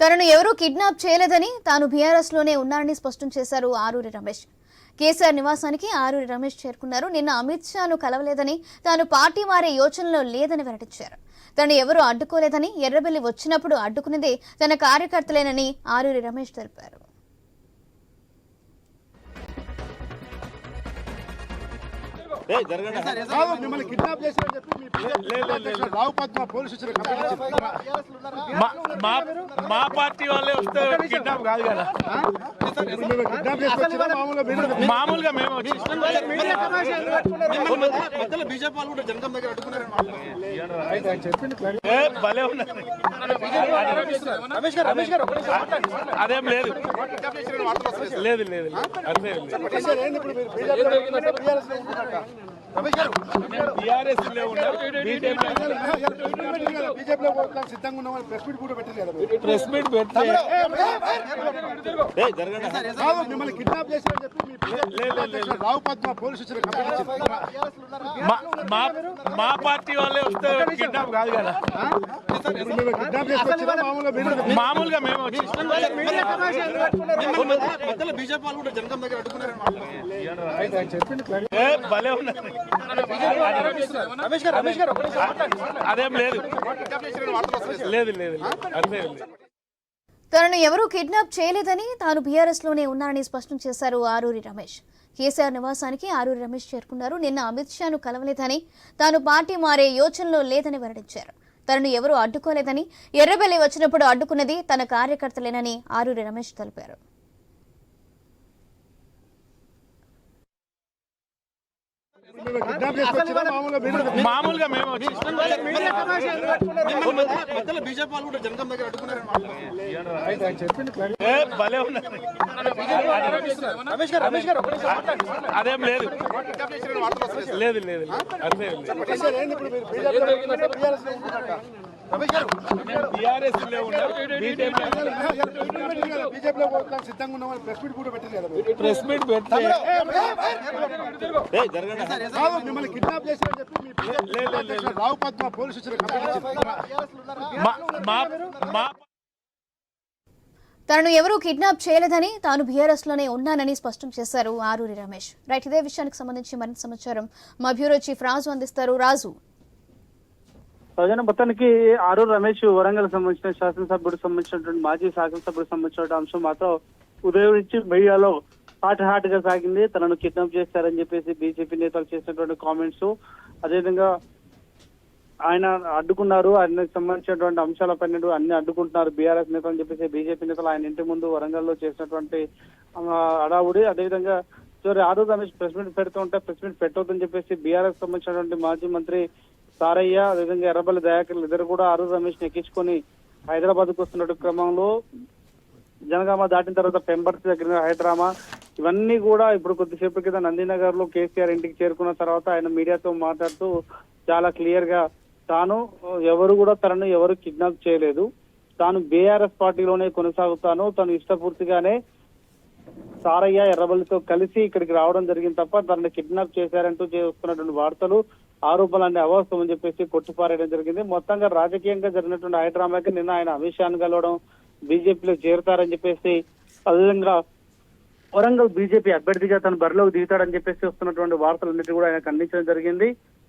తనను ఎవరూ కిడ్నాప్ చేయలేదని తాను బీఆర్ఎస్లోనే ఉన్నారని స్పష్టం చేశారు ఆరూరి రమేష్. కేసీఆర్ నివాసానికి ఆరూరి రమేష్ చేరుకున్నారు. నిన్న అమిత్ షాను కలవలేదని తాను పార్టీ మారే యోచనలో లేదని వెల్లడించారు. తను ఎవరూ అడ్డుకోలేదని ఎర్రబెల్లి వచ్చినప్పుడు అడ్డుకున్నదే తన కార్యకర్తలేనని ఆరూరి రమేష్ తెలిపారు. కాదు మిమ్మల్ని కిడ్నాప్ చేశారని చెప్పి మీ పిల్లలు రావు పద్మ పోలీసు పార్టీ వాళ్ళే వస్తే కిడ్నాప్ కాదు కదా. మామూలుగా మేము బీజేపీ వాళ్ళు కూడా జనగం దగ్గర అడ్డుకున్నారని భలే ఉన్నారు. అదేం లేదు. లేదు లేదు అదే ప్రెస్ మీట్ పెడితే మిమ్మల్ని కిడ్నాప్ చేశారని చెప్పి రావు పద్మ పోలీసు. మా- పార్టీ వాళ్ళే వస్తే కిడ్నాప్ కాదు కదా మామూలుగా మేము భలే ఉన్నారు అదేం లేదు లేదు లేదు తనను ఎవరూ కిడ్నాప్ చేయలేదని తాను బీఆర్ఎస్లోనే ఉన్నారని స్పష్టం చేశారు ఆరూరి రమేష్. కేసీఆర్ నివాసానికి ఆరూరి రమేష్ చేరుకున్నారు. నిన్న అమిత్ షాను కలవలేదని తాను పార్టీ మారే యోచనలో లేదని వెల్లడించారు. తనను ఎవరూ అడ్డుకోలేదని ఎర్రబెల్లి వచ్చినప్పుడు అడ్డుకున్నది తన కార్యకర్తలేనని ఆరూరి రమేష్ తెలిపారు మేము కిడ్నాప్ చేసుకొచ్చినా మామూలుగా మేము బీజేపీ వాళ్ళు కూడా జనగం దగ్గర అదేం లేదు. లేదు లేదు అదే? బీఆర్ఎస్ ప్రెస్ మీట్ కూడా. ప్రెస్ మిమ్మల్ని కిడ్నాప్ చేశారని చెప్పి మీ రావు పద్మ పోలీసు స్టేషన్ తనను ఎవరూ కిడ్నాప్ చేయలేదని తాను బీఆర్ఎస్లోనే ఉన్నానని స్పష్టం చేశారు ఆరూరి రమేష్ రైట్ ఇదే విషయానికి సంబంధించి మరింత సమాచారం మా బ్యూరో చీఫ్ రాజు అందిస్తారు రాజు ప్రజన మొత్తానికి ఆరూరు రమేష్ వరంగల్ సంబంధించిన శాసనసభ్యుడు సంబంధించినటువంటి మాజీ శాసనసభ్యుడు సంబంధించిన అంశం మాత్రం ఉదయం నుంచి మీడియాలో హాట్ హాట్గా సాగింది. తనను కిడ్నాప్ చేశారని చెప్పేసి బీజేపీ నేతలు చేసినటువంటి కామెంట్స్. అదేవిధంగా ఆయన అడ్డుకున్నారు. ఆయనకు సంబంధించినటువంటి అంశాలపైన అన్ని అడ్డుకుంటున్నారు. బీఆర్ఎస్ నేతలు అని చెప్పేసి బీజేపీ నేతలు ఆయన ఇంటి ముందు వరంగల్లో చేసినటువంటి అడావుడి అదేవిధంగా sorry Aruru Ramesh press meet పెడుతూ ఉంటే ప్రెస్ మీట్ పెట్టొద్దని చెప్పేసి బీఆర్ఎస్ సంబంధించినటువంటి మాజీ మంత్రి సారయ్య అదేవిధంగా ఎర్రబల్లి దయాకర్లు ఇద్దరు కూడా ఆరు రమేష్ ఎక్కించుకొని హైదరాబాద్కు వస్తున్నట్టు క్రమంలో జనగామ దాటిన తర్వాత పెంబర్తి దగ్గర హైడ్రామా ఇవన్నీ కూడా ఇప్పుడు కొద్దిసేపు క్రితం నందినగర్లో కేసీఆర్ ఇంటికి చేరుకున్న తర్వాత ఆయన మీడియాతో మాట్లాడుతూ చాలా క్లియర్గా తాను ఎవరు కూడా తనను ఎవరు కిడ్నాప్ చేయలేదు. తాను బీఆర్ఎస్ పార్టీలోనే కొనసాగుతాను. తను ఇష్టపూర్తిగానే సారయ్య ఎర్రబల్లితో కలిసి ఇక్కడికి రావడం జరిగింది తప్ప తనని కిడ్నాప్ చేశారంటూ చేస్తున్నటువంటి వార్తలు ఆరోపణలన్నీ అవాస్తవం అని చెప్పేసి కొట్టిపారేయడం జరిగింది. మొత్తంగా రాజకీయంగా జరిగినటువంటి హైడ్రామాకి నిన్న ఆయన అమిత్ షాను కలవడం బీజేపీలో చేరుతారని చెప్పేసి అదేవిధంగా వరంగల్ బీజేపీ అభ్యర్థిగా తన బరిలోకి దిగుతాడని చెప్పేసి వస్తున్నటువంటి వార్తలన్నిటి కూడా ఆయన ఖండించడం జరిగింది.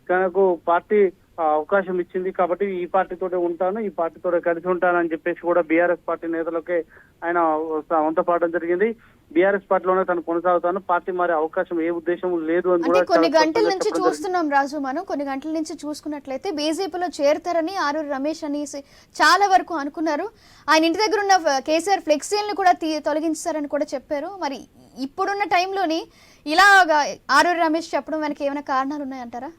తనకు పార్టీ అవకాశం ఇచ్చింది కాబట్టి ఈ పార్టీతోనే ఉంటాను ఈ పార్టీతో కలిసి ఉంటానని చెప్పేసి కూడా బీఆర్ఎస్ పార్టీ నేతలకే ఆయన వంత పాడడం జరిగింది. బీఆర్ఎస్ పార్టీలోనే తను కొనసాగుతాను. పార్టీ మారే అవకాశం ఏ ఉద్దేశం లేదు అని కూడా కొన్ని గంటల నుంచి. చూస్తున్నాం రాజు మనం. కొన్ని గంటల నుంచి చూసుకున్నట్లయితే బీజేపీలో చేరుతారని ఆరూరి రమేష్ అనేసి చాలా వరకు అనుకున్నారు. ఆయన ఇంటి దగ్గర ఉన్న కేసీఆర్ ఫ్లెక్సీలను కూడా తొలగించారని కూడా చెప్పారు. మరి ఇప్పుడున్న టైంలోని ఇలాగా ఆరూరి రమేష్ చెప్పడం వెనక ఏమైనా కారణాలు ఉన్నాయంటారా?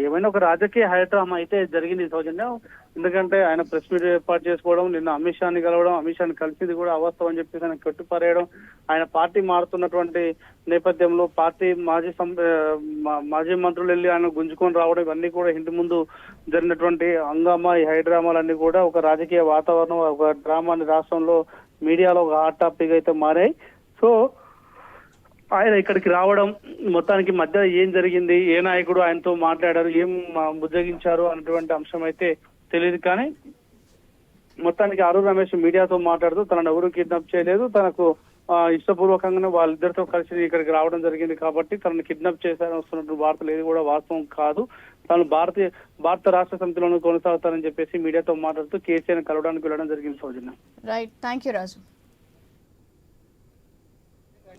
ఏమైనా ఒక రాజకీయ హైడ్రామా అయితే జరిగింది సౌజన్య. ఎందుకంటే ఆయన ప్రెస్ మీట్ ఏర్పాటు చేసుకోవడం నిన్న అమిత్ షాని కలవడం అమిత్ షాని కలిసింది కూడా అవాస్తవం అని చెప్పేసి ఆయన కొట్టిపారేయడం ఆయన పార్టీ మారుతున్నటువంటి నేపథ్యంలో పార్టీ మాజీ సం- మాజీ మంత్రులు వెళ్ళి ఆయన గుంజుకొని రావడం ఇవన్నీ కూడా ఇంటి ముందు జరిగినటువంటి హంగామా ఈ హైడ్రామాలన్నీ కూడా ఒక రాజకీయ వాతావరణం ఒక డ్రామాని రాష్ట్రంలో మీడియాలో ఒక హాట్ టాపిక్ అయితే మారాయి. సో ఆయన ఇక్కడికి రావడం మొత్తానికి మధ్య ఏం జరిగింది ఏ నాయకుడు ఆయనతో మాట్లాడారు ఏం ఆ, బుజ్జగించారు అన్నటువంటి అంశం అయితే తెలియదు కానీ మొత్తానికి అరుణ్ రమేష్ మీడియాతో మాట్లాడుతూ తనను ఎవరు కిడ్నాప్ చేయలేదు. తనకు ఇష్టపూర్వకంగానే వాళ్ళిద్దరితో కలిసి ఇక్కడికి రావడం జరిగింది కాబట్టి తనను కిడ్నాప్ చేశారని వస్తున్నటువంటి వార్తలు ఏది కూడా వాస్తవం కాదు. తాను భారతీయ భారత రాష్ట్ర సమితిలోనూ కొనసాగుతారని చెప్పేసి మీడియాతో మాట్లాడుతూ కేసీఆర్ కలవడానికి వెళ్ళడం జరిగింది Soujanya. Right thank you Raju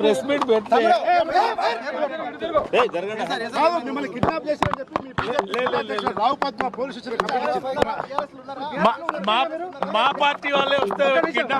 press meet పెడితే మిమ్మల్ని కిడ్నాప్ చేశారని చెప్పి రావు పద్మ పోలీసు. మా- పార్టీ వాళ్ళే వస్తే కిడ్నాప్